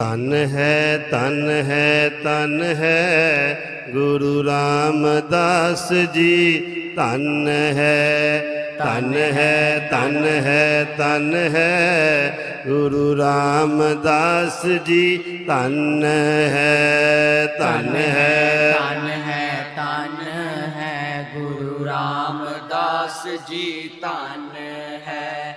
ਤਨ ਹੈ ਤਨ ਹੈ ਤਨ ਹੈ ਗੁਰੂ ਰਾਮਦਾਸ ਜੀ ਤਨ ਹੈ ਤਨ ਹੈ ਤਨ ਹੈ ਤਨ ਹੈ ਗੁਰੂ ਰਾਮਦਾਸ ਜੀ ਤਨ ਹੈ ਤਨ ਹੈ ਤਨ ਹੈ ਤਨ ਹੈ ਗੁਰੂ ਰਾਮਦਾਸ ਜੀ ਧਨ ਹੈ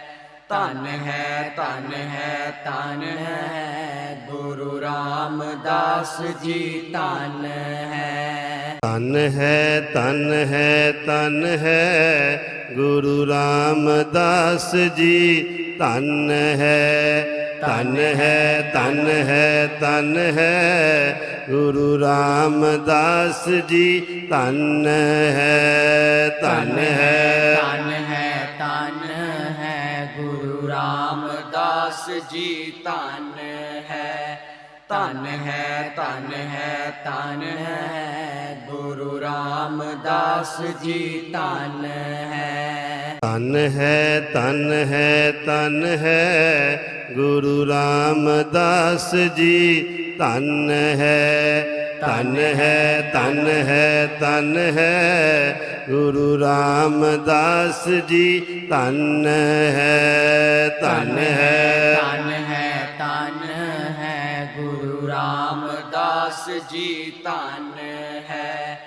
ਧਨ ਹੈ ਧਨ ਹੈ ਧਨ ਹੈ। ਗੁਰੂ ਰਾਮਦਾਸ ਜੀ ਧਨ ਹੈ। ਤਨ ਹੈ ਤਨ ਹੈ ਤਨ ਹੈ। ਗੁਰੂ ਰਾਮਦਾਸ ਜੀ ਤਨ ਹੈ। ਤਨ ਹੈ ਤਨ ਹੈ ਤਨ ਹੈ। ਗੁਰੂ ਰਾਮਦਾਸ ਜੀ ਤਨ ਹੈ ਤਨ ਹੈ। ਹੈ ਧਨ ਹੈ ਧਨ ਹੈ ਗੁਰੂ ਰਾਮਦਾਸ ਜੀ ਧਨ ਹੈ ਤਨ ਹੈ ਤਨ ਹੈ ਤਨ ਹੈ ਗੁਰੂ ਰਾਮਦਾਸ ਜੀ ਤਨ ਹੈ ਤਨ ਹੈ ਤਨ ਹੈ ਤਨ ਹੈ ਗੁਰੂ ਰਾਮਦਾਸ ਜੀ ਤਨ ਹੈ ਤਨ ਹੈ ਤਨ ਹੈ ਦਾਸ ਜੀ ਧਨ ਹੈ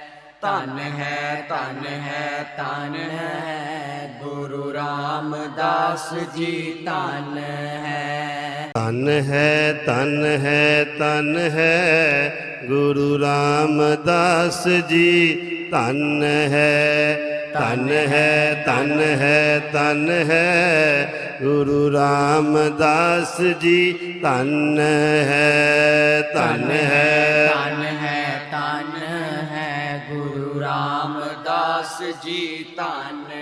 ਧਨ ਹੈ ਧਨ ਹੈ ਧਨ ਹੈ। ਗੁਰੂ ਰਾਮਦਾਸ ਜੀ ਧਨ ਹੈ। ਤਨ ਹੈ, ਧਨ ਹੈ ਧਨ ਹੈ। ਗੁਰੂ ਰਾਮਦਾਸ ਜੀ ਧਨ ਹੈ। ਤਨ ਹੈ ਤਨ ਹੈ ਤਨ ਹੈ। ਗੁਰੂ ਰਾਮਦਾਸ ਜੀ ਤਨ ਹੈ ਤਨ ਹੈ ਤਨ ਹੈ ਤਨ ਹੈ। ਗੁਰੂ ਰਾਮਦਾਸ ਜੀ ਧਨ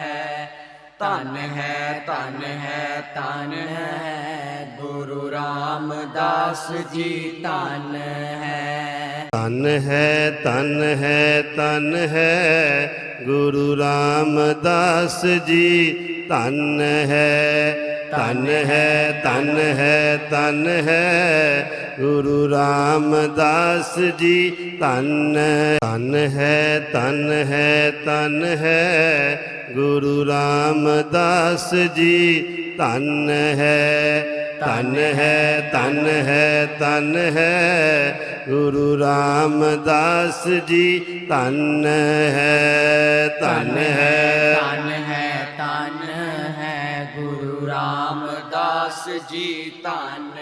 ਹੈ। ਧਨ ਹੈ ਧਨ ਹੈ ਧਨ ਹੈ। ਗੁਰੂ ਰਾਮਦਾਸ ਜੀ ਧਨ ਹੈ। ਤਨ ਹੈ ਤਨ ਹੈ ਤਨ ਹੈ। ਗੁਰੂ ਰਾਮਦਾਸ ਜੀ ਤਨ ਹੈ ਤਨ ਹੈ ਤਨ ਹੈ ਤਨ ਹੈ। ਗੁਰੂ ਰਾਮਦਾਸ ਜੀ ਤਨ ਤਨ ਹੈ ਤਨ ਹੈ, ਧਨ ਹੈ। ਗੁਰੂ ਰਾਮਦਾਸ ਜੀ ਤਨ ਹੈ। ਤਨ ਹੈ ਤਨ ਹੈ ਤਨ ਹੈ। ਗੁਰੂ ਰਾਮਦਾਸ ਜੀ ਤਨ ਹੈ ਤਨ ਹੈ ਤਨ ਹੈ ਤਨ ਹੈ। ਗੁਰੂ ਰਾਮਦਾਸ ਜੀ ਧਨ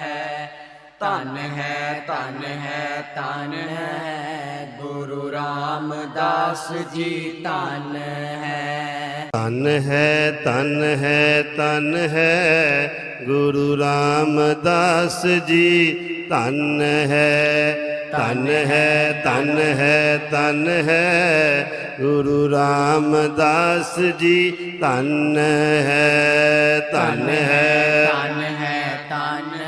ਹੈ। ਧਨ ਹੈ ਧਨ ਹੈ ਧਨ ਹੈ। ਗੁਰੂ ਰਾਮਦਾਸ ਜੀ ਧਨ ਹੈ। ਤਨ ਹੈ ਤਨ ਹੈ ਤਨ ਹੈ। ਗੁਰੂ ਰਾਮਦਾਸ ਜੀ ਤਨ ਹੈ ਤਨ ਹੈ ਤਨ ਹੈ ਤਨ ਹੈ। ਗੁਰੂ ਰਾਮਦਾਸ ਜੀ ਤਨ ਹੈ ਤਨ ਹੈ ਤਨ ਹੈ ਤਨ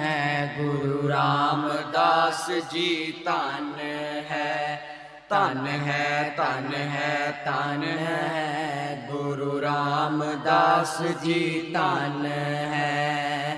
ਹੈ। ਗੁਰੂ ਰਾਮਦਾਸ ਜੀ ਧਨ ਹੈ। ਧਨ ਹੈ ਧਨ ਹੈ ਧਨ ਹੈ। ਗੁਰੂ ਰਾਮਦਾਸ ਜੀ ਧਨ ਹੈ।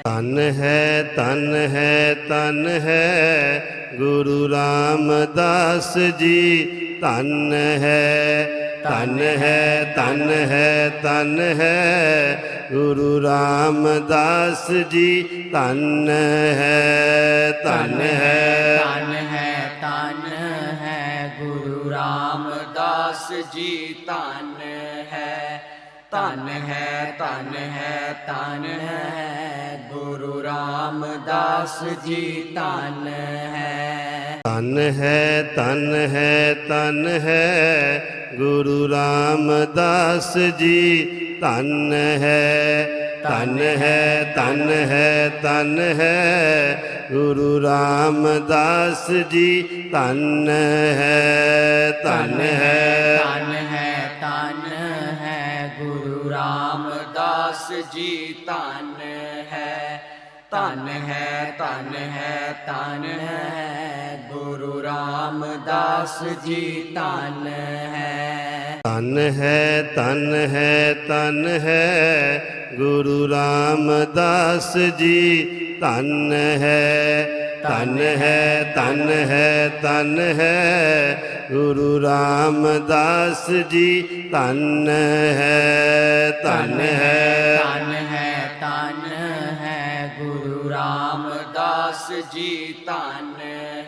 ਤਨ ਹੈ ਤਨ ਹੈ ਤਨ ਹੈ। ਗੁਰੂ ਰਾਮਦਾਸ ਜੀ ਤਨ ਹੈ। ਤਨ ਹੈ ਤਨ ਹੈ ਤਨ ਹੈ। ਗੁਰੂ ਰਾਮਦਾਸ ਜੀ ਤਨ ਹੈ ਤਨ ਹੈ ਤਨ ਹੈ ਤਨ ਹੈ। ਗੁਰੂ ਰਾਮਦਾਸ ਜੀ ਧਨ ਹੈ। ਧਨ ਹੈ ਧਨ ਹੈ ਧਨ ਹੈ। ਗੁਰੂ ਰਾਮਦਾਸ ਜੀ ਧਨ ਹੈ। ਤਨ ਹੈ ਤਨ ਹੈ ਤਨ ਹੈ ਗੁਰੂ ਰਾਮਦਾਸ ਜੀ ਤਨ ਹੈ। ਤਨ ਹੈ ਤਨ ਹੈ ਤਨ ਹੈ ਗੁਰੂ ਰਾਮਦਾਸ ਜੀ ਤਨ ਹੈ ਤਨ ਹੈ। ਤਨ ਹੈ। ਰਾਮਦਾਸ ਜੀ ਧਨ ਹੈ ਧਨ ਹੈ ਧਨ ਹੈ ਧਨ ਹੈ। ਗੁਰੂ ਰਾਮਦਾਸ ਜੀ ਧਨ ਹੈ। ਧਨ ਹੈ ਤਨ ਹੈ, ਧਨ ਹੈ। ਗੁਰੂ ਰਾਮਦਾਸ ਜੀ ਧਨ ਹੈ। ਧਨ ਹੈ ਧਨ ਹੈ ਧਨ ਹੈ। ਗੁਰੂ ਰਾਮਦਾਸ ਜੀ ਧਨ ਹੈ ਧਨ ਹੈ। ਧਨ ਹੈ ਧਨ ਹੈ। ਗੁਰੂ ਰਾਮਦਾਸ ਜੀ ਧਨ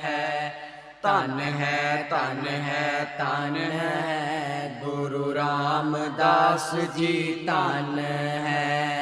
ਹੈ। ਧਨ ਹੈ ਧਨ ਹੈ ਧਨ ਹੈ। ਗੁਰੂ ਰਾਮਦਾਸ ਜੀ ਧਨ ਹੈ।